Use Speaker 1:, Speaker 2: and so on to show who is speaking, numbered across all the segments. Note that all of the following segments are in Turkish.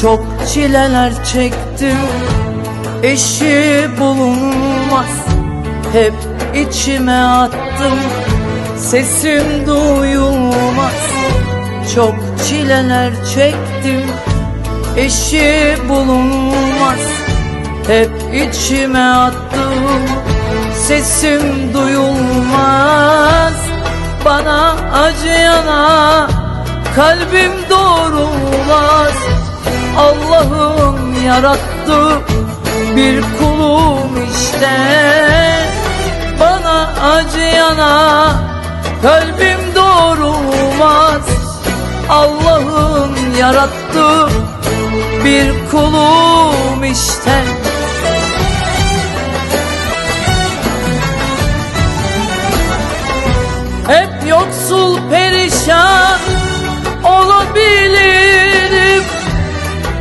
Speaker 1: Çok çileler çektim. Eşi bulunmaz Hep içime attım. Sesim duyulmaz Çok çileler çektim. Eşi bulunmaz Hep içime attım. Sesim duyulmaz Bana acıyana Kalbim doğrulmaz Allah'ım yarattı bir kulum işte. Bana acıyana kalbim doğrulmaz. Allah'ım yarattı bir kulum işte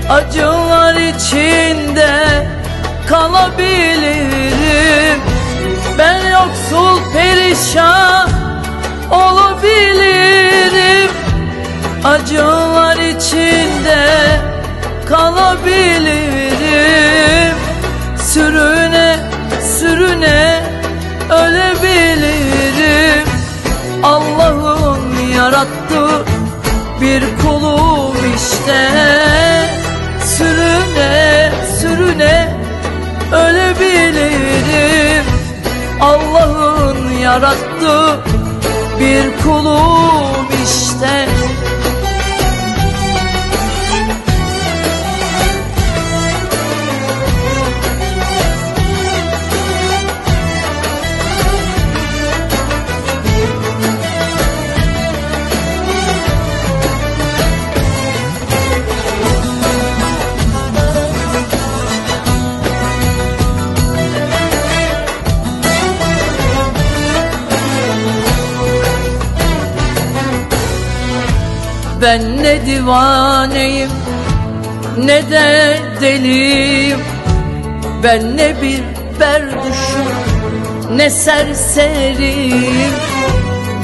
Speaker 1: Acılar içinde kalabilirim. Ben yoksul perişan olabilirim. Acılar içinde kalabilirim. Sürüne sürüne ölebilirim. Allah'ın yarattı bir kulum yarattı. Bir kulum işte Ben ne divaneyim ne de deliyim. Ben ne bir berduşum ne serseriyim.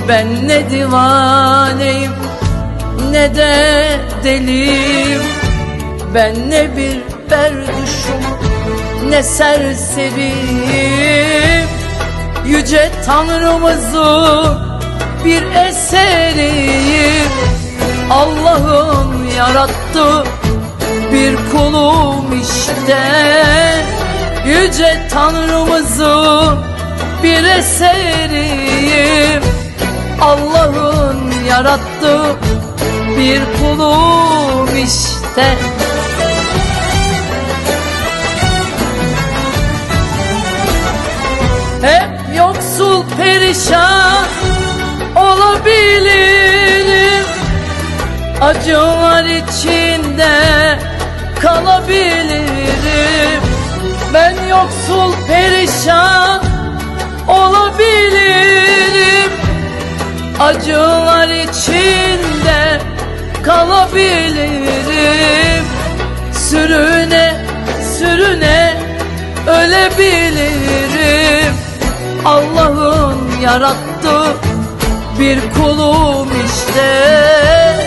Speaker 1: Ben ne divaneyim ne de deliyim. Ben ne bir berduşum ne serseriyim. Yüce Tanrımızın bir eseriyim Allah'ın yarattı bir kulum işte. Yüce Tanrımızın bir eseriyim. Allah'ın yarattı bir kulum işte Acılar içinde kalabilirim. Ben yoksul perişan olabilirim. Acılar içinde kalabilirim. Sürüne sürüne ölebilirim. Allah'ın yarattı bir kulum işte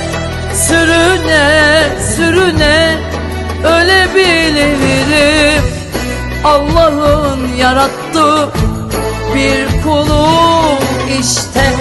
Speaker 1: Sürüne sürüne ölebilirim Allah'ın yarattı bir kulum işte